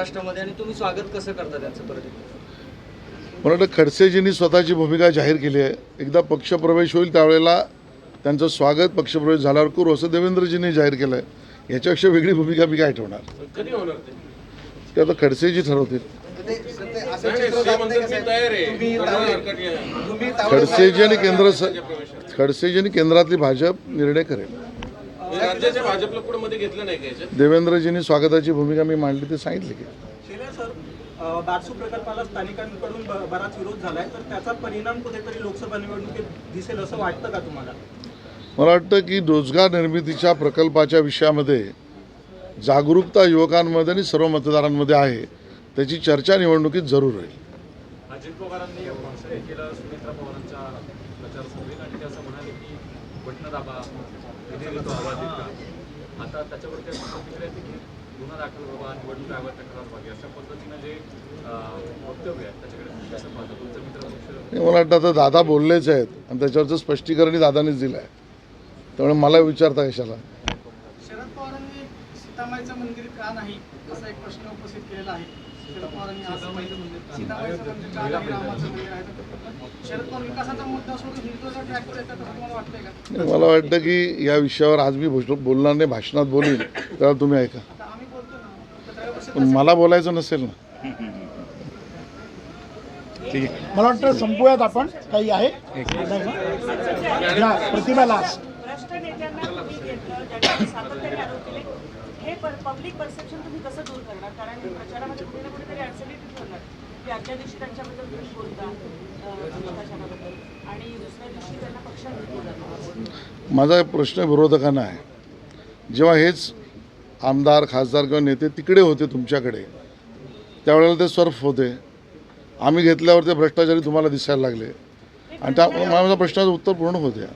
महाराष्ट्रामध्ये आणि तुम्ही स्वागत कसं करता त्याचं परत मला वाटतं खडसेजींनी स्वतःची भूमिका जाहीर केली आहे. एकदा पक्षप्रवेश होईल त्यावेळेला त्यांचं स्वागत पक्षप्रवेश झाल्यावर करू असं देवेंद्रजींनी जाहीर केलं आहे. याच्यापेक्षा वेगळी भूमिका मी काय ठेवणार? कधी होणार ते? ते आता खडसेजी ठरवतील. नाही, नाही, ते म्हणतात मी तयार आहे. करणार हरकत नाही. खडसेजी आणि केंद्र स खडसेजी आणि केंद्रातली भाजप निर्णय करेल. राज्याच्या भाजपला पुढे मध्ये घेतलं नाही का याच्यात? देवेंद्रजींनी स्वागताची भूमिका मी मांडली ते सांगितले की. शेले सर अ, बारसू प्रकल्पाला स्थानिकांकडून ब- बराच विरोध झालाय. तर त्याचा परिणाम कुठेतरी लोकसभा निवडणुकीत दिसेल असं वाटतं का तुम्हाला? मला वाटतं की रोजगार निर्मितीच्या प्रकल्पाच्या विषयामध्ये जागरूकता युवकांमध्ये आणि सर्व मतदारांमध्ये आहे. त्याची चर्चा निवडणुकीत जरूर होईल अजित पवारांनी भाषण केलं सुमित्रा पवारांच्या प्रचारसभेत आणि ते असं म्हणाले की बटणं दाबा आवाज का आता त्याच्यावर ते प्रतिक्रिया येते की गुन्हा दाखल व्हावा निवडणूक आयोगात तक्रार व्हावी अशा पद्धतीनं जे वक्तव्य आहे त्याच्याकडे तुम्ही कसं पाहता तुमचं मित्र मला वाटतं आता दादा बोललेच आहेत आणि त्याच्यावरचं स्पष्टीकरणही दादानीच दिलं आहे. त्यामुळे मला विचारता कशाला? शरद पवारांनी सीतामाईचं मंदिर का नाही? असा एक प्रश्न उपस्थित केलेला आहे. शरद पवारांनी सीतामाईचं मंदिर का नाही? रामाचं मंदिर. आहे मला वाटतं की या विषयावर आज मी बोलणार नाही भाषणात बोलीन तेव्हा तुम्ही ऐका. मला बोलायचं नसेल ना. मला वाटतं संपूयात आपण. काही आहे? प्रतिभा लास्ट. हे पब्लिक परसेप्शन तुम्ही कसं दूर करणार? कारण प्रचारामध्ये कुठे ना कुठेतरी अडचणी ठरणार की आजच्या दिवशी त्यांच्याबद्दल तुम्ही बोलता. माझा प्रश्न विरोधकांना आहे. जेव्हा हेच आमदार खासदार किंवा नेते तिकडे होते तुमच्याकडे त्यावेळेला ते सर्फ होते. आम्ही घेतल्यावर ते भ्रष्टाचारी तुम्हाला दिसायला लागले. आणि त्या माझ्या प्रश्नाचं उत्तर पूर्ण होते.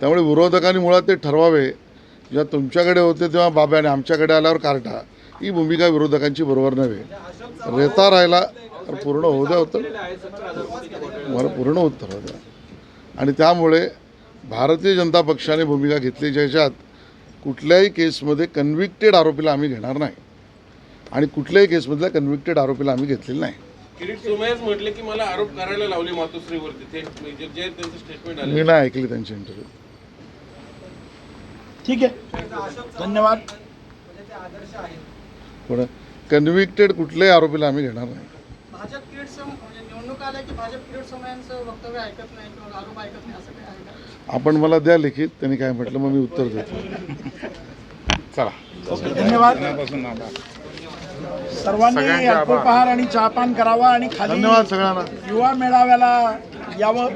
त्यामुळे विरोधकांनी मुळात ते ठरवावे. जेव्हा तुमच्याकडे होते तेव्हा बाबा आणि आमच्याकडे आल्यावर कार्टा. ही भूमिका विरोधकांची बरोबर नव्हे. रेता राहिला पूर्ण होऊ द्या उत्तर. मला पूर्ण उत्तर होऊ द्या. आणि त्यामुळे भारतीय जनता पक्षाने भूमिका घेतली ज्याच्यात कुठल्याही केसमध्ये कन्व्हिक्टेड आरोपीला आम्ही घेणार नाही. आणि कुठल्याही केसमधल्या कन्व्हिक्टेड आरोपीला आम्ही घेतलेलं नाही. म्हटले की मला आरोप करायला लावले म्हणजे जे त्यांचं स्टेटमेंट आले. मी नाही ऐकली त्यांची इंटरव्ह्यू ठीक आहे. धन्यवाद. पण कन्व्हिक्टेड कुठल्याही आरोपीला आम्ही घेणार नाही. भाजप किरीट सम म्हणजे निवडणूक आल्या की भाजप किरीट समयांचं वक्तव्य ऐकत नाही किंवा आरोप ऐकत नाही असं काही आहे का? आपण मला द्या लिखित त्यांनी काय म्हटलं मग मी उत्तर देतो. ओके धन्यवाद. सर्वांनी अल्पोपहार आणि चहापान करावा आणि खाली धन्यवाद सगळ्यांना. युवा मेळाव्याला यावं.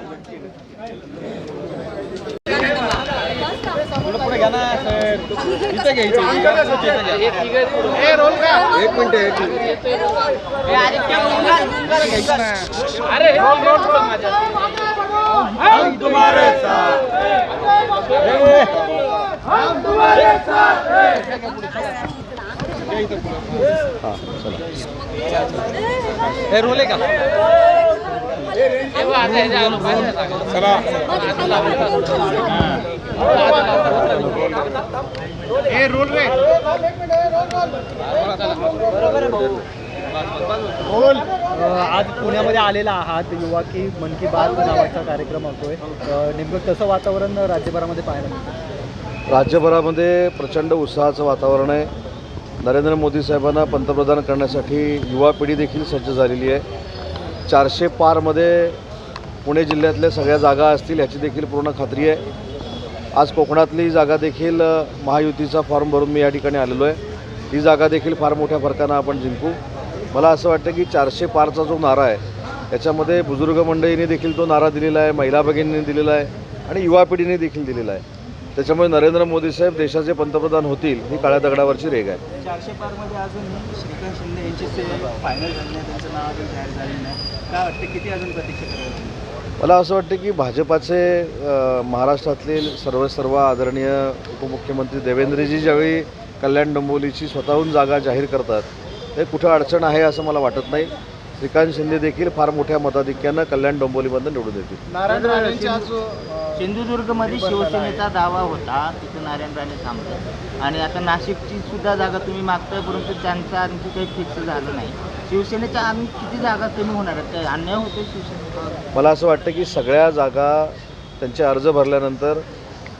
पुढे एक मिनिट अरे हम तुम्हारे साथ हम तुम्हारे साथ हे रोल का चला आज पुण्यामध्ये आलेला आहात युवा की मन की बात नावाचा कार्यक्रम होतोय. नेमकं कसं वातावरण राज्यभरामध्ये पाहायला मिळतं राज्यभरामध्ये प्रचंड उत्साहाचं वातावरण आहे. नरेंद्र मोदी साहेबांना पंतप्रधान करण्यासाठी युवा पिढी देखील सज्ज झालेली आहे. चारशे पारमध्ये पुणे जिल्ह्यातल्या सगळ्या जागा असतील याची देखील पूर्ण खात्री आहे. आज कोकणातली जागा देखील महायुतीचा फॉर्म भरून मी या ठिकाणी आलेलो आहे. ही जागा देखील फार मोठ्या फरकानं आपण जिंकू. मला असं वाटतं की चारशे पारचा जो नारा आहे त्याच्यामध्ये बुजुर्ग मंडळींनी देखील तो नारा दिलेला आहे महिला भगिनींनी दिलेला आहे आणि युवा पिढीने देखील दिलेला आहे. त्याच्यामुळे नरेंद्र मोदी साहेब देशाचे पंतप्रधान होतील ही काळ्या दगडावरची रेग आहे. श्रीकांत शिंदे यांची फायनल झाली नाही त्यांचं नाव अजून नाही. काय वाटतं किती अजून प्रतीक्षा मला असं वाटतं की भाजपाचे महाराष्ट्रातले सर्व सर्व आदरणीय उपमुख्यमंत्री देवेंद्रजी ज्यावेळी कल्याण डोंबिवलीची स्वतःहून जागा जाहीर करतात ते कुठं अडचण आहे असं मला वाटत नाही. श्रीकांत शिंदे देखील फार मोठ्या मताधिक्यानं कल्याण डोंबिवलीमधनं निवडून येतील नारायण राणेंची सिंधुदुर्गमध्ये शिवसेनेचा दावा होता तिथं नारायण राणे थांबतात आणि आता नाशिकची सुद्धा जागा तुम्ही मागताय परंतु त्यांचं आणखी काही फिक्स झालं नाही. शिवसेनेच्या आम्ही किती जागा कमी होणार आहेत? काय अन्याय होतो शिवसेनेचा मला असं वाटतं की सगळ्या जागा त्यांचे अर्ज भरल्यानंतर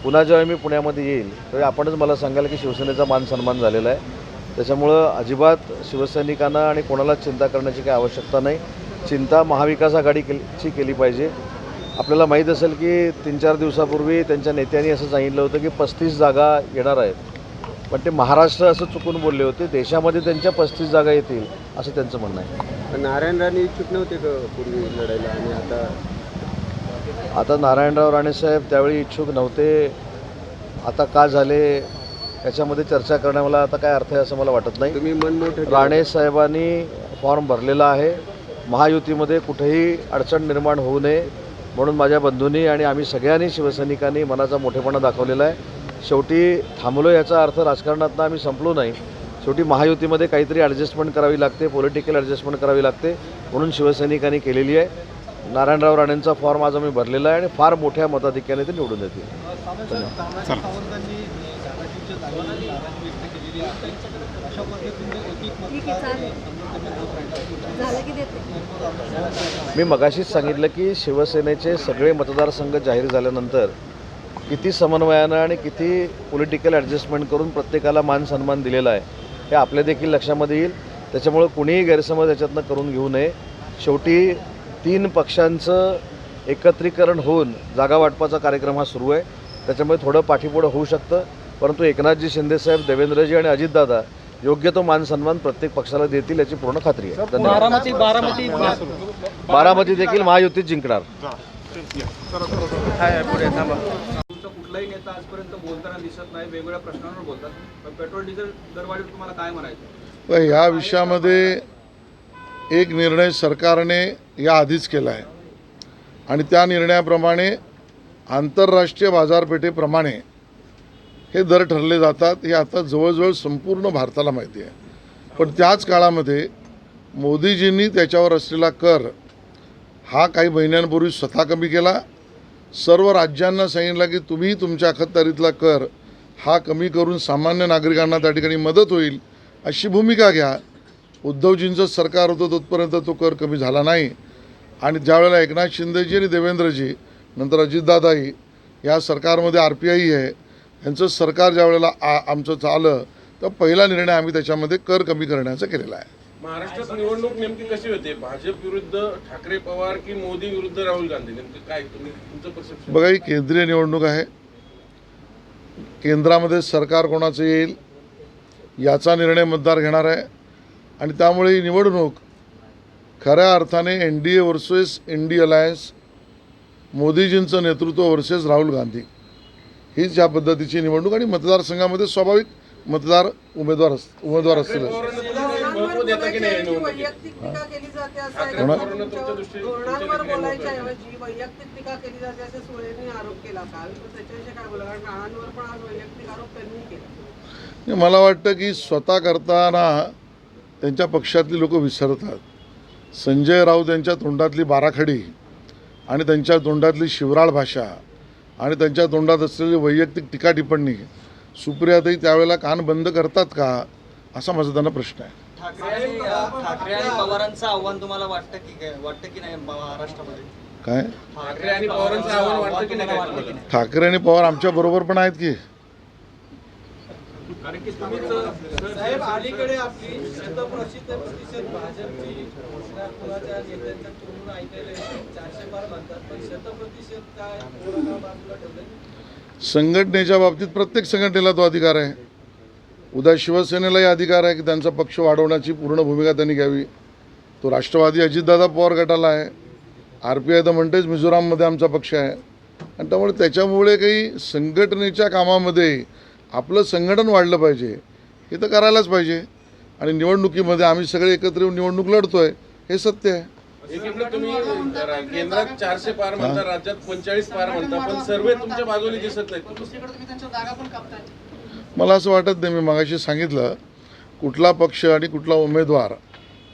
पुन्हा जेव्हा मी पुण्यामध्ये येईल तेव्हा आपणच मला सांगाल की शिवसेनेचा मान सन्मान झालेला आहे. त्याच्यामुळं अजिबात शिवसैनिकांना आणि कोणालाच चिंता करण्याची काही आवश्यकता नाही. चिंता महाविकास आघाडी केली ची केली पाहिजे. आपल्याला माहीत असेल की तीन चार दिवसापूर्वी त्यांच्या नेत्यांनी असं सांगितलं होतं की पस्तीस जागा येणार आहेत. पण ते महाराष्ट्र असं चुकून बोलले होते देशामध्ये त्यांच्या पस्तीस जागा येतील असं त्यांचं म्हणणं आहे. नारायण राणे इच्छुक नव्हते का पूर्वी लढायला? आणि आता आता नारायणराव राणेसाहेब त्यावेळी इच्छुक नव्हते. आता का झाले? याच्यामध्ये चर्चा करण्या मला आता काय अर्थ आहे असं मला वाटत नाही. तुम्ही मन मोठं राणे साहेबांनी फॉर्म भरलेला आहे. महायुतीमध्ये कुठेही अडचण निर्माण होऊ नये म्हणून माझ्या बंधूंनी आणि आम्ही सगळ्यांनी शिवसैनिकांनी मनाचा मोठेपणा दाखवलेला आहे. शेवटी थांबलो याचा अर्थ राजकारणातनं आम्ही संपलो नाही. शेवटी महायुतीमध्ये काहीतरी ॲडजस्टमेंट करावी लागते पॉलिटिकल ॲडजस्टमेंट करावी लागते म्हणून शिवसैनिकांनी केलेली आहे. नारायणराव राणेंचा फॉर्म आज आम्ही भरलेला आहे आणि फार मोठ्या मताधिक्याने ते निवडून येतील मी मगाशीच सांगितलं की शिवसेनेचे सगळे मतदारसंघ जाहीर झाल्यानंतर किती समन्वयानं आणि किती पॉलिटिकल ॲडजस्टमेंट करून प्रत्येकाला मान सन्मान दिलेला आहे हे आपल्या देखील लक्षामध्ये येईल. त्याच्यामुळं कुणीही गैरसमज याच्यातनं करून घेऊ नये. शेवटी तीन पक्षांचं एकत्रीकरण होऊन जागा वाटपाचा कार्यक्रम हा सुरू आहे. त्याच्यामुळे थोडं पाठीपुढं होऊ शकतं. परंतु एकनाथजी शिंदेसाहेब देवेंद्रजी आणि अजितदादा योग्य तो मान सन्मान प्रत्येक पक्षाला देतील याची पूर्ण खात्री आहे. धन्यवाद. बारामती बारामती बारामती देखील महायुतीत जिंकणार. कुठलाही नेता आजपर्यंत बोलताना दिसत नाही वेगवेगळ्या प्रश्नांवर बोलतात. पण पेट्रोल डिझेल दरवाढीवर तुम्हाला काय म्हणायचं? तर ह्या विषयामध्ये एक निर्णय सरकारने या आधीच केला आहे आणि त्या निर्णयाप्रमाणे आंतरराष्ट्रीय बाजारपेठेप्रमाणे हे दर ठरले जातात. हे आता जवळजवळ संपूर्ण भारताला माहिती आहे. पण त्याच काळामध्ये मोदीजींनी त्याच्यावर असलेला कर हा काही महिन्यांपूर्वी स्वतः कमी केला. सर्व राज्यांना सांगितलं की तुम्ही तुमच्या अखत्यारीतला कर हा कमी करून सामान्य नागरिकांना त्या ठिकाणी मदत होईल अशी भूमिका घ्या. उद्धवजींचं सरकार होतं तोपर्यंत तो कर कमी झाला नाही. आणि ज्यावेळेला एकनाथ शिंदेजी आणि देवेंद्रजी नंतर अजितदादाही या सरकारमध्ये आर पी आय आहे यांचं सरकार ज्यावेळेला आ आमचं चालं तर पहिला निर्णय आम्ही त्याच्यामध्ये कर कमी करण्याचा केलेला आहे. महाराष्ट्रात निवडणूक नेमकी कशी होते? भाजप विरुद्ध ठाकरे पवार की मोदी विरुद्ध राहुल गांधी? नेमकं काय तुम्ही तुमचं परसेप्शन बघा ही केंद्रीय निवडणूक आहे. केंद्रामध्ये सरकार कोणाचं येईल याचा निर्णय मतदार घेणार आहे. आणि त्यामुळे ही निवडणूक खऱ्या अर्थाने N D A versus INDI alliance मोदीजींचं नेतृत्व वर्सेस राहुल गांधी. हीच या पद्धतीची निवडणूक आणि मतदारसंघामध्ये स्वाभाविक मतदार उमेदवार अस उमेदवार असतील. महत्त्व देता की नाही या निवडणुकीत वैयक्तिक टीका केली जाते असं ठाकरे कोणा- पवारांना तुमच्या दृष्टीने धोरणांवर बोलायच्या ऐवजी वैयक्तिक टीका केली जाते असे सुळेंनी आरोप केला काल. तर त्याच्याविषयी काय बोला कारण राणांवर पण आज वैयक्तिक आरोप त्यांनी केला. मला वाटतं की स्वतः करताना त्यांच्या पक्षातली लोक विसरतात. संजय राऊत यांच्या तोंडातली बाराखडी आणि त्यांच्या तोंडातली शिवराळ भाषा आणि त्यांच्या तोंडात असलेली वैयक्तिक टीका टिप्पणी सुप्रियाताई त्यावेळेला कान बंद करतात का? असा माझा त्यांना प्रश्न आहे. ठाकरे आणि ठाकरे आणि पवारांचं आव्हान तुम्हाला वाटतं की काय? वाटतं की नाही महाराष्ट्रामध्ये? काय? ठाकरे आणि पवारांचं आव्हान वाटतं की नाही? काय वाटतं की तुम्हाला? नाही? ठाकरे आणि पवार आमच्या बरोबर पण आहेत की? कारण की तुम्हीच साहेब अलीकडे आपली शतप्रसिद्ध प्रतिशत भाजपची घोषणा कुणाच्या नेत्यांच्या तोंडून ऐकायला चारशे बार म्हणतात पण शतप्रतिशत काय? बाजूला ठेवलं संघटनेच्या बाबतीत प्रत्येक संघटनेला तो अधिकार आहे. उद्या शिवसेनेलाही अधिकार आहे की त्यांचा पक्ष वाढवण्याची पूर्ण भूमिका त्यांनी घ्यावी. तो राष्ट्रवादी अजितदादा पवार गटाला आहे. आर पी आय तर म्हणतेच मिझोराममध्ये आमचा पक्ष आहे. आणि त्यामुळे त्याच्यामुळे काही संघटनेच्या कामामध्ये आपलं संघटन वाढलं पाहिजे हे तर करायलाच पाहिजे. आणि निवडणुकीमध्ये आम्ही सगळे एकत्र येऊन निवडणूक लढतोय हे सत्य आहे. तुम्ही केंद्रात चारशे पार म्हणता राज्यात पंचेचाळीस पार म्हणता पण सर्वे तुमच्या बाजूने दिसत नाहीत. मला असं वाटत नाही मी मगाशी सांगितलं कुठला पक्ष आणि कुठला उमेदवार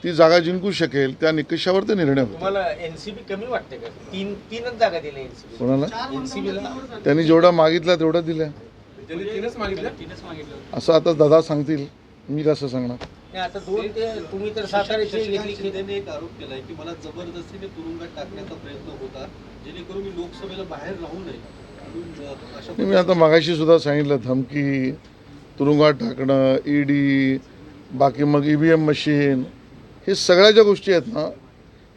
ती जागा जिंकू शकेल त्या निकषावर ते निर्णय होते. तुम्हाला एनसीबी कमी वाटते का? तीन तीनच जागा दिल्या एनसीबी कोणाला? एनसीबीला त्यांनी जेवढा मागितला तेवढा दिल्या. त्यांनी तीनच मागितलं असं आता दादा सांगतील. मी कसं सांगणार? नाही, आता दोन ते तुम्ही तर साताऱ्याची घेतली शशिकांत की शिंदेने एक आरोप केलाय की मला जबरदस्तीने तुरुंगात टाकण्याचा प्रयत्न होता जेणेकरून मी लोकसभेला बाहेर राहू नये. मी आता मागाशी सुद्धा सांगितलं धमकी तुरुंगात टाकणं ईडी बाकी मग ई व्ही एम मशीन हे सगळ्या ज्या गोष्टी आहेत ना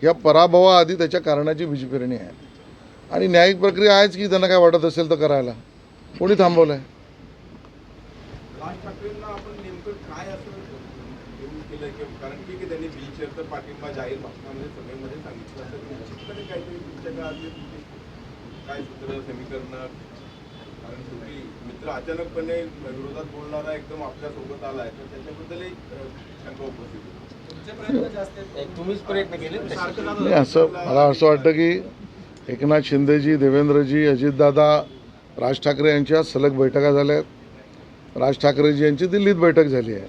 ह्या पराभवाआधी त्याच्या कारणाची बीजपेरणी आहे. आणि न्यायिक प्रक्रिया आहेच की त्यांना काय वाटत असेल तर करायला. कोणी थांबवलं आहे कारण की त्यांनी काय सूत्र समीकरणं कारण शेवटी मित्र अचानकपणे विरोधात बोलणारा एकदम आपल्यासोबत आलाय तर त्याच्याबद्दलही शंका उपस्थित तुम्हीच प्रयत्न केले असं मला असं वाटतं की एकनाथ शिंदेजी देवेंद्रजी अजितदादा राज ठाकरे यांच्या सलग बैठका झाल्या आहेत. राज ठाकरेजी यांची दिल्लीत बैठक झाली आहे.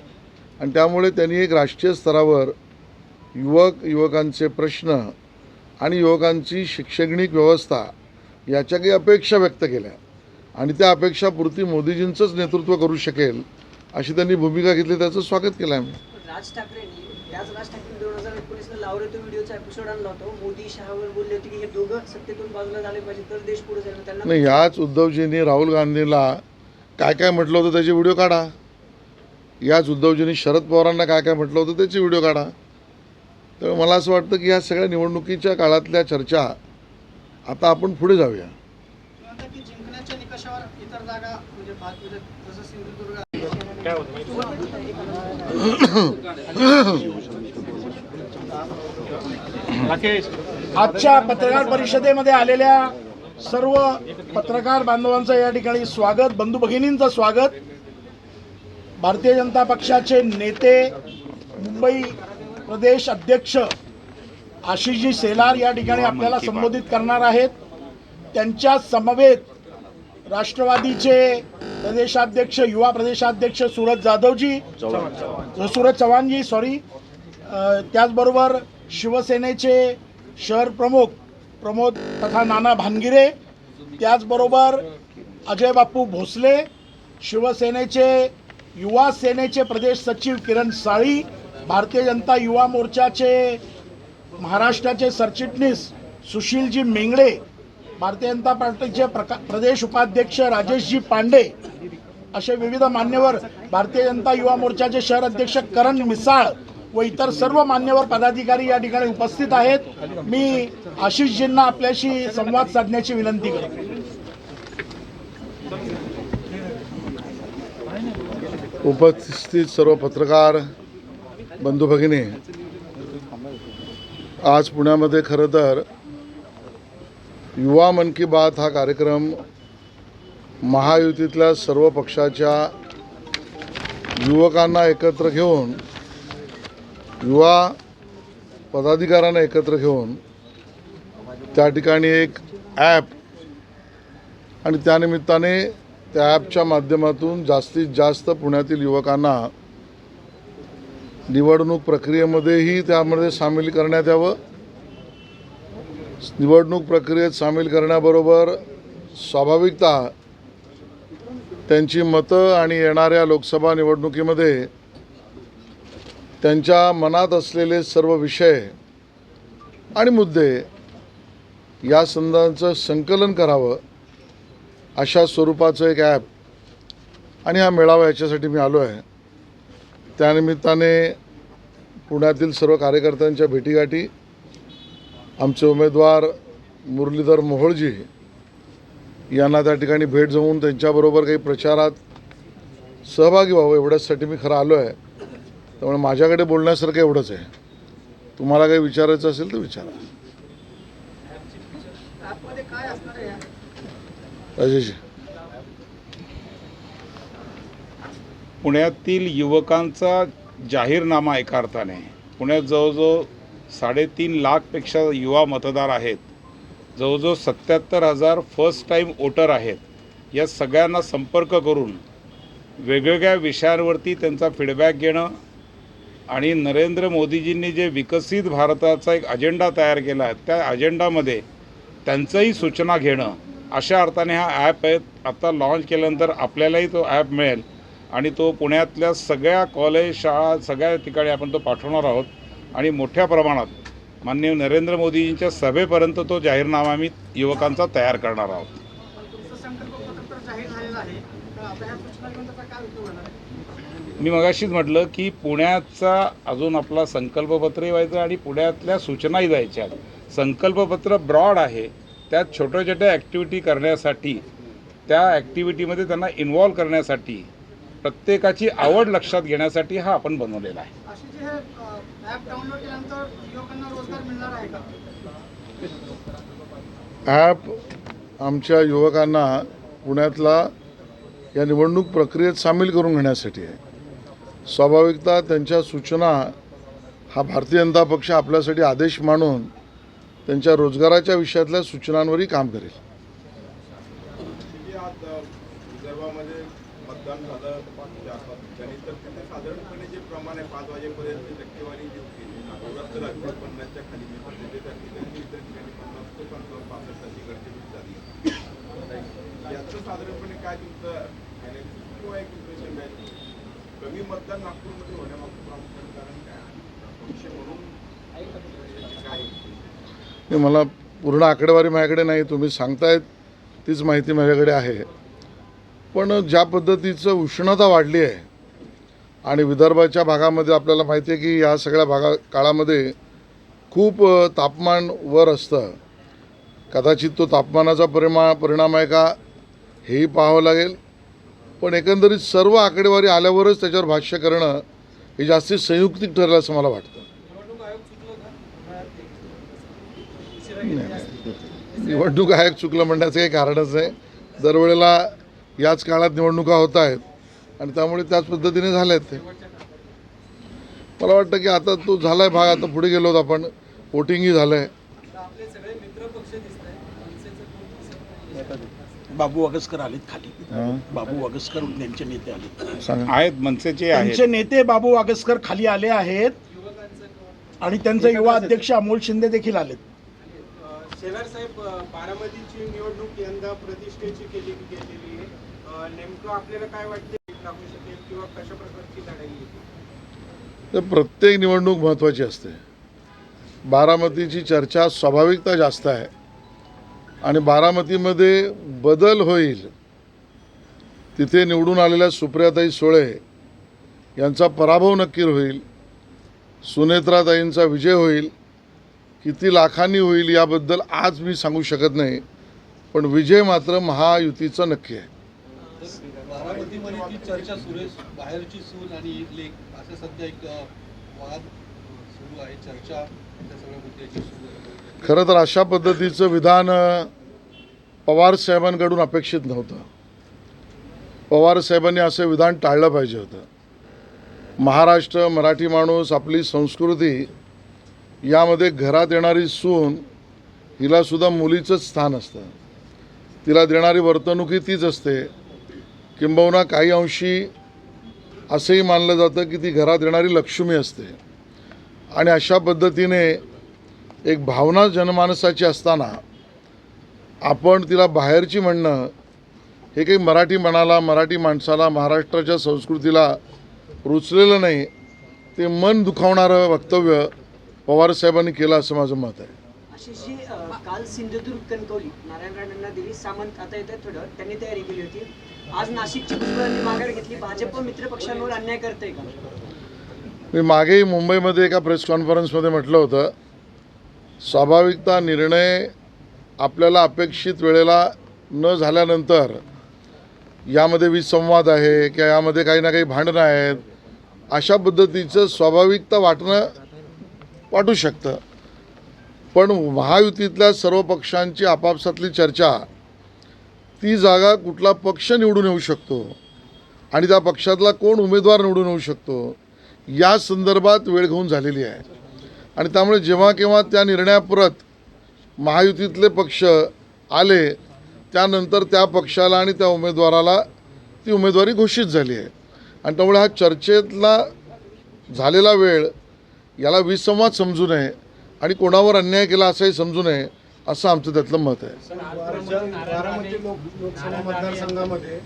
आणि त्यामुळे त्यांनी एक राष्ट्रीय स्तरावर युवक युवकांचे प्रश्न आणि युवकांची शैक्षणिक व्यवस्था याच्या काही अपेक्षा व्यक्त केल्या. आणि त्या अपेक्षापुरती मोदीजींचंच नेतृत्व करू शकेल अशी त्यांनी भूमिका घेतली त्याचं स्वागत केलं आम्ही. राज ठाकरेंनी त्याच राज ठाकरे दोन हजार एकोणीसला लावरे तो व्हिडिओचा एपिसोड आणला होता. मोदी शहावर बोलले होते की हे दोघं सत्तेतून बाजूला झाले पाहिजे तर देश पुढे जाईल. त्यांना नाही याच उद्धवजींनी राहुल गांधीला काय काय म्हटलं होतं त्याचे व्हिडिओ काढा. याच उद्धवजींनी शरद पवारांना काय काय म्हटलं होतं त्याचे व्हिडिओ काढा. तर मला असं वाटतं की ह्या सगळ्या निवडणुकीच्या काळातल्या चर्चा आता आपण पुढे जाऊया. म्हणजे म्हणजे आजच्या पत्रकार परिषदेमध्ये आलेल्या सर्व पत्रकार बांधवांचं या ठिकाणी स्वागत बंधू भगिनींचं स्वागत. भारतीय जनता पक्षाचे नेते मुंबई प्रदेश अध्यक्ष आशिषजी सेलार या ठिकाणी आपल्याला संबोधित करणार आहेत. त्यांच्या समवेत राष्ट्रवादीचे प्रदेशाध्यक्ष युवा प्रदेशाध्यक्ष सूरज जाधवजी सूरज चव्हाणजी सॉरी त्याचबरोबर शिवसेनेचे शहर प्रमुख प्रमोद तथा नाना भानगिरे त्याचबरोबर अजय बापू भोसले शिवसेनेचे युवा सेनेचे प्रदेश सचिव किरण साळी भारतीय जनता युवा मोर्चाचे महाराष्ट्राचे सरचिटणीस सुशीलजी मेंगळे भारतीय जनता पार्टीचे प्रका प्रदेश उपाध्यक्ष राजेशजी पांडे असे विविध मान्यवर भारतीय जनता युवा मोर्चाचे शहर अध्यक्ष करण मिसाळ व इतर सर्व मान्यवर पदाधिकारी या ठिकाणी उपस्थित आहेत. मी आशिषजींना आपल्याशी संवाद साधण्याची विनंती करतो. उपस्थित सर्व पत्रकार बंधू भगिनी आज पुण्यामध्ये खरं तर युवा मन की बात हा कार्यक्रम महायुतीतल्या सर्व पक्षाच्या युवकांना एकत्र घेऊन युवा पदाधिकाऱ्यांना एकत्र घेऊन त्या ठिकाणी एक ॲप आणि त्यानिमित्ताने त्या ॲपच्या माध्यमातून जास्तीत जास्त पुण्यातील युवकांना निवडणूक प्रक्रियेमध्येही त्यामध्ये सामील करण्यात यावं. निवडणूक प्रक्रियेत सामील करण्याबरोबर स्वाभाविकता त्यांची मतं आणि येणाऱ्या लोकसभा निवडणुकीमध्ये त्यांच्या मनात असलेले सर्व विषय आणि मुद्दे या संदर्भाचं संकलन करावं अशा स्वरूपाचं एक ॲप आणि हा मेळावा याच्यासाठी मी आलो आहे त्यानिमित्ताने पुण्यातील सर्व कार्यकर्त्यांच्या भेटीगाठी आमचे उमेदवार मुरलीधर मोहोळजी यांना त्या ठिकाणी भेट जाऊन त्यांच्याबरोबर काही प्रचारात सहभागी व्हावं एवढ्याचसाठी मी खरं आलो आहे त्यामुळे माझ्याकडे बोलण्यासारखं एवढंच आहे. तुम्हाला काही विचारायचं असेल तर विचारा. ॲपमध्ये काय असणार आहे या? राजेश पुण्यातील युवकांचा जाहीरनामा एका अर्थाने पुण्यात जवळजवळ साडेतीन लाखपेक्षा युवा मतदार आहेत. जवळजवळ सत्याहत्तर हजार फर्स्ट टाईम वोटर आहेत. या सगळ्यांना संपर्क करून वेगवेगळ्या विषयांवरती त्यांचा फीडबॅक घेणं आणि नरेंद्र मोदीजींनी जे विकसित भारताचा एक अजेंडा तयार केला आहे त्या अजेंडामध्ये त्यांचंही सूचना घेणं अशा अर्थाने हा ॲप आहे. आत्ता लॉन्च केल्यानंतर आपल्यालाही तो ॲप मिळेल. आणि तो पुण्यातल्या सगळ्या कॉलेज शाळा सगळ्या ठिकाणी आपण तो पाठवणार आहोत. आणि मोठ्या प्रमाणात माननीय नरेंद्र मोदीजींच्या सभेपर्यंत तो जाहीरनामा आम्ही युवकांचा तयार करणार आहोत. मी मगाशीच म्हटलं की पुण्याचा अजून आपला संकल्पपत्रही व्हायचं आणि पुण्यातल्या सूचनाही द्यायच्या संकल्पपत्र ब्रॉड आहे. त्यात छोट्या छोट्या ॲक्टिव्हिटी करण्यासाठी त्या ॲक्टिव्हिटीमध्ये त्यांना इन्वॉल्व करण्यासाठी प्रत्येकाची आवड लक्षात घेण्यासाठी हा आपण बनवलेला आहे. अशी जे हे ॲप डाउनलोड केल्यानंतर युवकांना रोजगार मिळणार आहे का? ॲप आमच्या युवकांना पुण्यातला या निवडणूक प्रक्रियेत सामील करून घेण्यासाठी आहे. स्वाभाविकता त्यांच्या सूचना हा भारतीय जनता पक्ष आपल्यासाठी आदेश मानून त्यांच्या रोजगाराच्या विषयातल्या सूचनांवरही काम करेल की आज अ, विदर्भामध्ये मतदान झालं चार-पाच ठिकाणी तर तिथे साधारणपणे जे प्रमाण आहे पाच वाजेपर्यंत टक्केवारी जी होती नागपुरात तर अगदी पन्नासच्या खाली मी होते त्या ठिकाणी इतर ठिकाणी पन्नास ते पंचावन्न पासष्ट अशी गडचिरोली झाली याचं साधारणपणे काय तुमचं analysis किंवा एक impression आहे कमी मतदान नागपूरमध्ये होण्यामागचं प्रामुख्याने कारण काय पक्ष म्हणून काय मला पूर्ण आकडेवारी माझ्याकडे नाही तुम्ही सांगतायत तीच माहिती माझ्याकडे आहे. पण ज्या पद्धतीचं उष्णता वाढली आहे आणि विदर्भाच्या भागामध्ये आपल्याला माहिती आहे की या सगळ्या भागा काळामध्ये खूप तापमान वर असतं. कदाचित तो तापमानाचा परिमा परिणाम आहे का हेही पाहावं लागेल. पण एकंदरीत सर्व आकडेवारी आल्यावरच त्याच्यावर भाष्य करणं हे जास्ती संयुक्तिक ठरलं असं मला वाटतं. निवडणूक आयोग चुकलं म्हणण्याचं काही कारणच नाही. दरवेळेला याच काळात निवडणुका होत आहेत आणि त्यामुळे त्याच पद्धतीने झाल्या आहेत ते. मला वाटतं की आता तो झाला आहे भाग आता पुढे गेलो होतो आपण. वोटिंगही झालं आहे बाबू वागसकर आलेत खाली. हां. बाबू वागसकर त्यांचे नेते आले सांगा. आहेत मनसेचे आहेत. त्यांचे नेते बाबू वागसकर खाली आले आहेत. आणि त्यांचे युवा अध्यक्ष अमोल शिंदे देखील आलेत. शेलार साहेब अ, बारामतीची निवडणूक यंदा प्रतिष्ठेची केली गेलेली आहे. अ, नेमकं आपल्याला काय वाटते लागू शकेल किंवा कशा प्रकारची लढाई येते तर प्रत्येक निवडणूक महत्त्वाची असते. बारामतीची चर्चा स्वाभाविकता जास्त आहे. आणि बारामतीमध्ये बदल होईल तिथे निवडून आलेल्या सुप्रियाताई सोळे यांचा पराभव नक्की होईल सुनेत्राताईंचा विजय होईल किती लाखांनी होईल याबद्दल आज मी सांगू शकत नाही पण विजय मात्र महायुतीचा नक्की आहे. चर्चा सुरेश बाहेरची सून आणि लेख असं सध्या एक वाद सुरू आहे चर्चा त्या सगळ्या मुद्द्याची सुरू आहे. खरं तर अशा पद्धतीचं विधान पवार साहेबांकडून अपेक्षित नव्हतं. पवार साहेबांनी असं विधान टाळलं पाहिजे होतं. महाराष्ट्र मराठी माणूस आपली संस्कृती यामध्ये घरात येणारी सून हिलासुद्धा मुलीचंच स्थान असतं. तिला देणारी वर्तणुकी तीच असते. किंबहुना काही अंशी असंही मानलं जातं की ती घरात येणारी लक्ष्मी असते. आणि अशा पद्धतीने एक भावना जनमानसाची असताना आपण तिला बाहेरची म्हणणं हे काही मराठी मनाला मराठी माणसाला महाराष्ट्राच्या संस्कृतीला रुचलेलं नाही ते मन दुखावणारं वक्तव्य पवारसाहेबांनी केलं असं माझं मत आहे. आशिषजी काल सिंधुदुर्ग कणकवली नारायण राणेंना दिली सामंत आता येत आहेत थोडं त्यांनी तयारी केली होती. आज नाशिकची भुजबळांनी माघार घेतली भाजप मित्र पक्षांवर अन्याय करते का? मी मागेही मुंबईमध्ये एका प्रेस कॉन्फरन्समध्ये म्हटलं होतं स्वाभाविकता निर्णय आपल्याला अपेक्षित वेळेला न झाल्यानंतर यामध्ये विसंवाद आहे किंवा यामध्ये काही ना काही भांडणं आहेत अशा पद्धतीचं स्वाभाविकता वाटणं वाटू शकतं. पण महायुतीतल्या सर्व पक्षांची आपापसातली चर्चा ती जागा कुठला पक्ष निवडून येऊ शकतो आणि त्या पक्षातला कोण उमेदवार निवडून येऊ शकतो या संदर्भात वेळ घेऊन झालेली आहे. आणि त्यामुळे जेव्हा केव्हा त्या निर्णयापुरत महायुतीतले पक्ष आले त्यानंतर त्या पक्षाला आणि त्या उमेदवाराला ती उमेदवारी घोषित झाली आहे. आणि त्यामुळे हा चर्चेतला झालेला वेळ याला विसंवाद समजू नये आणि कोणावर अन्याय केला असंही समजू नये असं आमचं त्यातलं मत आहे. मतदारसंघामध्ये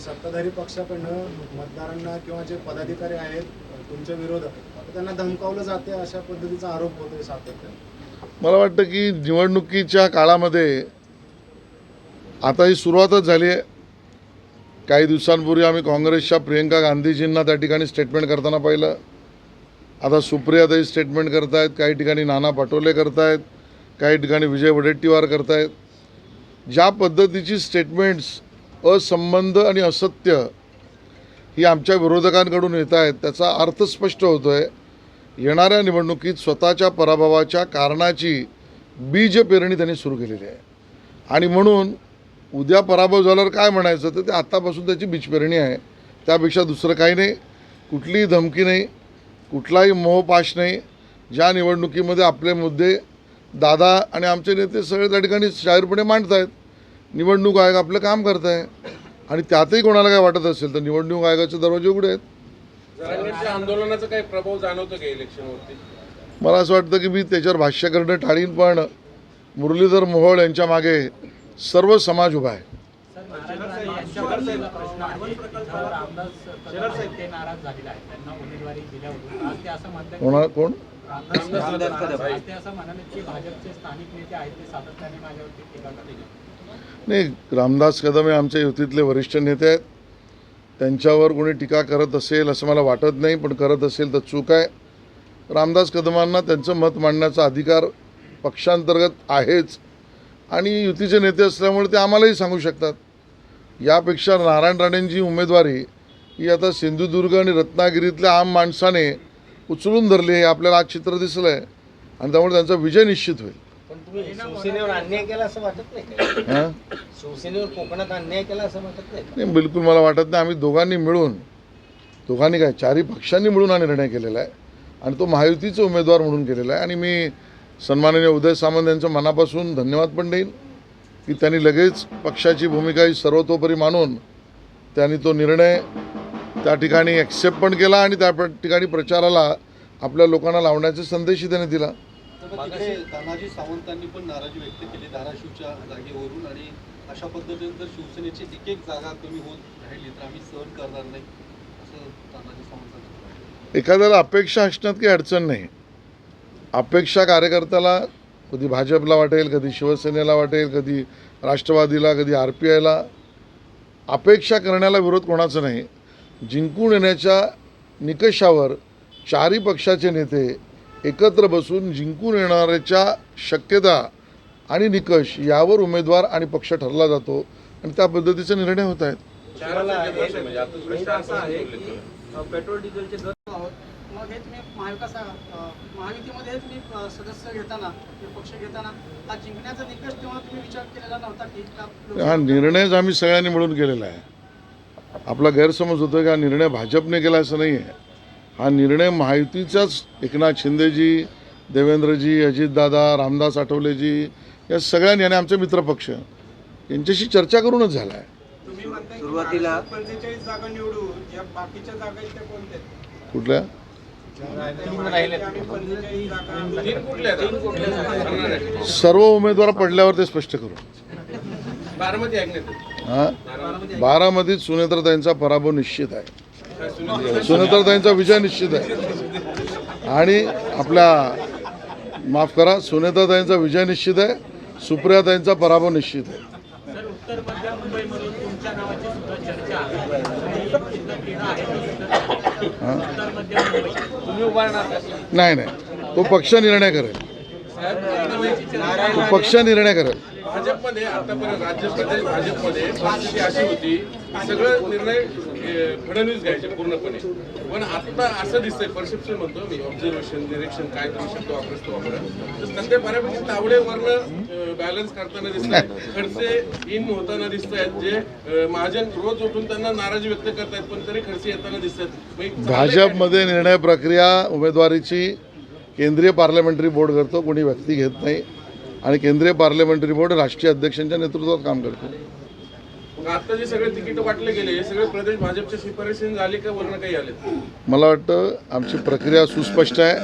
सत्ताधारी पक्षाकडनं मतदारांना किंवा जे पदाधिकारी आहेत तुमच्या विरोधात त्यांना धमकावलं जाते अशा पद्धतीचा आरोप होतोय सातत्याने. मला वाटतं की निवडणुकीच्या काळामध्ये आता ही सुरुवातच झाली आहे. काही दिवसांपूर्वी आम्ही काँग्रेसच्या प्रियंका गांधीजींना त्या ठिकाणी स्टेटमेंट करताना पाहिलं. आता सुप्रियाताई स्टेटमेंट करतायत काही ठिकाणी नाना पटोले करतायत काही ठिकाणी विजय वडेट्टीवार करतायत. ज्या पद्धतीची स्टेटमेंट्स असंबंध आणि असत्य ही आमच्या विरोधकांकडून येत आहेत त्याचा अर्थ स्पष्ट होतो आहे येणाऱ्या निवडणुकीत स्वतःच्या पराभवाच्या कारणाची बीज पेरणी त्यांनी सुरू केलेली आहे. आणि म्हणून उद्या पराभव झाल्यावर काय म्हणायचं तर ते आत्तापासून त्याची बीज पेरणी आहे. त्यापेक्षा दुसरं काही नाही. कुठलीही धमकी नाही कुठलाही मोहपाश नाही. ज्या निवडणुकीमध्ये आपले मुद्दे दादा आणि आमचे नेते सगळे त्या ठिकाणी जाहीरपणे मांडत आहेत निवडणूक आयोग आपलं काम करत आहे आणि त्यातही कोणाला काय वाटत असेल तर निवडणूक आयोगाचे दरवाजे उघडे आहेत. आंदोलनाचा काही प्रभाव जाणवतो का इलेक्शनवरती? मला असं वाटतं की मी त्याच्यावर भाष्य करणं टाळीन पण मुरलीधर मोहोळ यांच्या मागे सर्व समाज उभा आहे. ते नाराज झालेले आहेत त्यांना उमेदवारी दिल्यावर आज ते असं म्हणतात कोणा कोण आज ते असं म्हणाले की भाजपचे स्थानिक नेते आहेत ते सातत्याने माझ्यावरती टीका करतात नाही रामदास कदम हे आमच्या युतीतले वरिष्ठ नेते आहेत. त्यांच्यावर कोणी टीका करत असेल असं मला वाटत नाही पण करत असेल तर चूक आहे. रामदास कदमांना त्यांचं मत मांडण्याचा अधिकार पक्षांतर्गत आहेच. आणि युतीचे नेते असल्यामुळे ते आम्हालाही सांगू शकतात. यापेक्षा नारायण राणेंची उमेदवारी ही आता सिंधुदुर्ग आणि रत्नागिरीतल्या आम माणसाने उचलून धरली हे आपल्याला आज चित्र दिसलं आहे आणि त्यामुळे त्यांचा विजय निश्चित होईल. पण तुम्ही शिवसेनेवर अन्याय केला असं वाटत नाही का? हां? शिवसेनेवर कोकणात अन्याय केला असं वाटत नाही का? नाही बिलकुल मला वाटत नाही. आम्ही दोघांनी मिळून दोघांनी काय चारही पक्षांनी मिळून हा निर्णय केलेला आहे. आणि तो महायुतीचे उमेदवार म्हणून केलेला आहे. आणि मी सन्माननीय उदय सामंत यांचं मनापासून धन्यवाद पण देईन की त्यांनी लगेच पक्षाची भूमिका ही सर्वतोपरी मानून त्यांनी तो निर्णय त्या ठिकाणी ॲक्सेप्ट पण केला आणि त्या प- ठिकाणी प्रचाराला आपल्या लोकांना लावण्याचा संदेशही त्यांनी दिला. तानाजी सावंतांनी पण नाराजी व्यक्त केली धाराशिवच्या जागेवरून आणि अशा पद्धतीने जर शिवसेनेची एक एक जागा कमी होत राहिली तर आम्ही सहन करणार नाही असं तानाजी. एखाद्याला अपेक्षा असण्यात काही अडचण नाही अपेक्षा कार्यकर्त्याला कधी भाजपला वाटेल कधी शिवसेनेला वाटेल कधी राष्ट्रवादीला कधी आर पी आयला अपेक्षा करण्याला विरोध कोणाचा नाही जिंकून येण्याच्या निकषावर चारही पक्षाचे नेते एकत्र बसून जिंकून येणाऱ्याच्या शक्यता आणि निकष यावर उमेदवार आणि पक्ष ठरला जातो आणि त्या पद्धतीचे निर्णय होत आहेत. पेट्रोल डिझेलचे दर मग हे तुम्ही महाविकास अं, महायुतीमध्ये तुम्ही अं, सदस्य घेताना किंवा पक्ष घेताना जिंकण्याचा निकष तेव्हा तुम्ही विचार केलेला नव्हता की का हा निर्णयच आम्ही सगळ्यांनी मिळून केलेला आहे. आपला गैरसमज होतो की? हा निर्णय भाजपने केला असं नाही आहे हा निर्णय महायुतीचाच एकनाथ शिंदेजी देवेंद्रजी अजितदादा रामदास आठवलेजी या सगळ्यांनी आणि आमचे मित्रपक्ष यांच्याशी चर्चा करूनच झाला आहे तुम्ही म्हणताय सुरुवातीला पंचेचाळीस जागा निवडू या बाकीच्या जागा आहेत त्या कोणत्या? आहेत? कुठल्या. सर्व उमेदवार पडल्यावर ते स्पष्ट करू. हां? बारामतीत सुनेत्रताईंचा पराभव निश्चित आहे. सुनेत्रताईंचा विजय निश्चित आहे. आणि आपल्या माफ करा सुनेत्रताईंचा विजय निश्चित आहे सुप्रियाताईंचा पराभव निश्चित आहे. सर उत्तर मध्य मुंबईमधून तुमच्या नावाची सुद्धा चर्चा आहे. तुम्ही तिथं क्रीडा आहे हां? उत्तर मध्य मुंबई. तुम्ही उभारणार का? नाही नाही. तो पक्ष निर्णय करेल. तो पक्ष निर्णय करेल. भाजपमध्ये आतापर्यंत राज्य प्रदेश भाजपमध्ये परिस्थिती अशी होती सगळं निर्णय फडणवीस घ्यायचे पूर्णपणे. पण आता असं दिसतंय परसेप्शन म्हणतो मी ऑब्झर्वेशन डिरेक्शन काय तुम्ही शब्द वापरतो तो वापरा तर सध्या बऱ्यापैकी तावडे वर्ण बॅलन्स करताना दिसत आहेत खडसे इन होताना दिसत आहेत जे महाजन रोज उठून त्यांना नाराजी व्यक्त करतायत पण तरी खडसे येताना दिसत आहेत भाजपमध्ये निर्णय प्रक्रिया उमेदवारीची केंद्रीय पार्लमेंटरी बोर्ड करतो कोणी व्यक्ती घेत नाही. आणि केंद्रीय पार्लमेंटरी बोर्ड राष्ट्रीय अध्यक्षांच्या नेतृत्वात काम करतो. मग आता जे सगळे तिकीट वाटले गेले हे सगळे प्रदेश भाजपच्या शिफारशीने झाले का वर्ण काही आले? मला वाटतं आमची प्रक्रिया सुस्पष्ट आहे.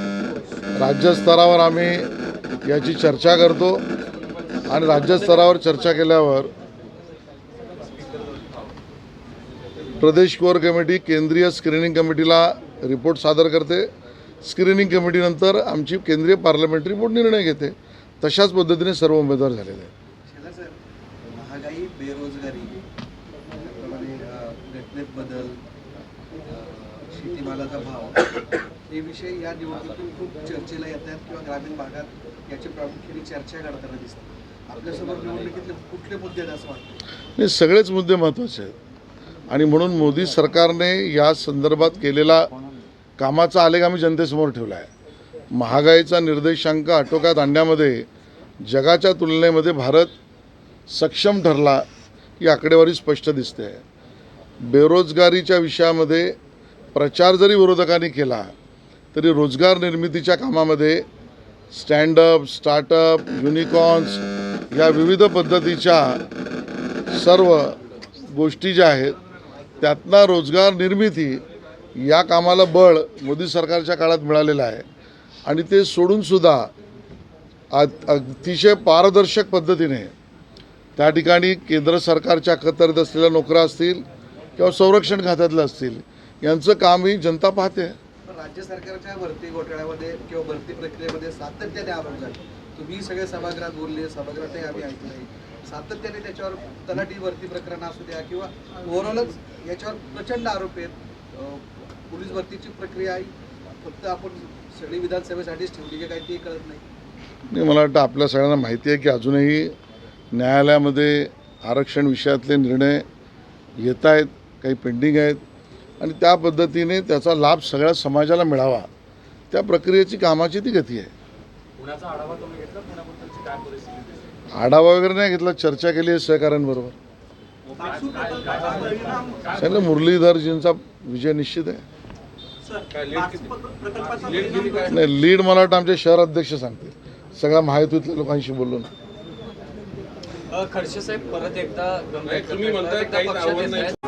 राज्यस्तरावर आम्ही याची चर्चा करतो आणि राज्यस्तरावर चर्चा केल्यावर प्रदेश कोर कमिटी केंद्रीय स्क्रीनिंग कमिटीला रिपोर्ट सादर करते. स्क्रीनिंग कमिटीनंतर आमची केंद्रीय पार्लमेंटरी बोर्ड निर्णय घेते. तशाच पद्धतीने सर्व उमेदवार झालेले आहेत. घटनेत बदल शेतीमालाचा भाव हे विषय या निवडणुकीतून खूप चर्चेला येतात किंवा ग्रामीण भागात याची प्रामुख्याने चर्चा करताना दिसतात आपल्यासमोर निवडणुकीतले कुठले मुद्दे आहेत असं वाटतं? हे सगळेच मुद्दे महत्त्वाचे आहेत. आणि म्हणून मोदी सरकारने या संदर्भात केलेला कामाचा आलेख आम्ही जनतेसमोर ठेवला आहे महागाईचा निर्देशांक आटोक्यात आणण्यामध्ये जगाच्या तुलनेमध्ये भारत सक्षम ठरला ही आकडेवारी स्पष्ट दिसते. आहे बेरोजगारीच्या विषयामध्ये प्रचार जरी विरोधकांनी केला तरी रोजगार निर्मितीच्या कामामध्ये स्टँडअप स्टार्टअप युनिकॉर्न्स या विविध पद्धतीच्या सर्व गोष्टी ज्या आहेत त्यातनं रोजगार निर्मिती या कामाला बळ मोदी सरकारच्या काळात मिळालेलं आहे. आणि ते सोडूनसुद्धा अतिशय पारदर्शक पद्धतीने त्या ठिकाणी केंद्र सरकारच्या अखत्यारीत असलेल्या नोकऱ्या असतील किंवा संरक्षण खात्यातल्या असतील यांचं काम ही जनता पाहते. राज्य सरकारच्या भरती घोटाळ्यामध्ये किंवा भरती प्रक्रियेमध्ये सातत्याने आरोप झाले. तुम्ही सगळे सभागृहात बोलले सभागृहातही आम्ही ऐकलंय. सातत्याने त्याच्यावर तलाठी भरती प्रकरण असू द्या किंवा ओव्हरऑलच याच्यावर प्रचंड आरोप आहेत. पोलीस भरतीची प्रक्रिया ही फक्त आपण सगळी विधानसभेसाठीच ठेवली की काय ते कळत नाही. नाही मला वाटतं आपल्या सगळ्यांना माहिती आहे की अजूनही न्यायालयामध्ये आरक्षण विषयातले निर्णय येत आहेत काही पेंडिंग आहेत. आणि त्या पद्धतीने त्याचा लाभ सगळ्या समाजाला मिळावा. त्या प्रक्रियेची कामाची ती गती आहे. आढावा वगैरे नाही घेतला चर्चा केली आहे सहकाऱ्यांबरोबर. सांगितलं मुरलीधरजींचा विजय निश्चित आहे. नाही लीड मला वाटतं आमचे शहर अध्यक्ष सांगतील. सगळ्या महायुतीतल्या लोकांशी बोलून. खडसे साहेब परत एकदा नाही, तुम्ही म्हणताय काही नावं नाही.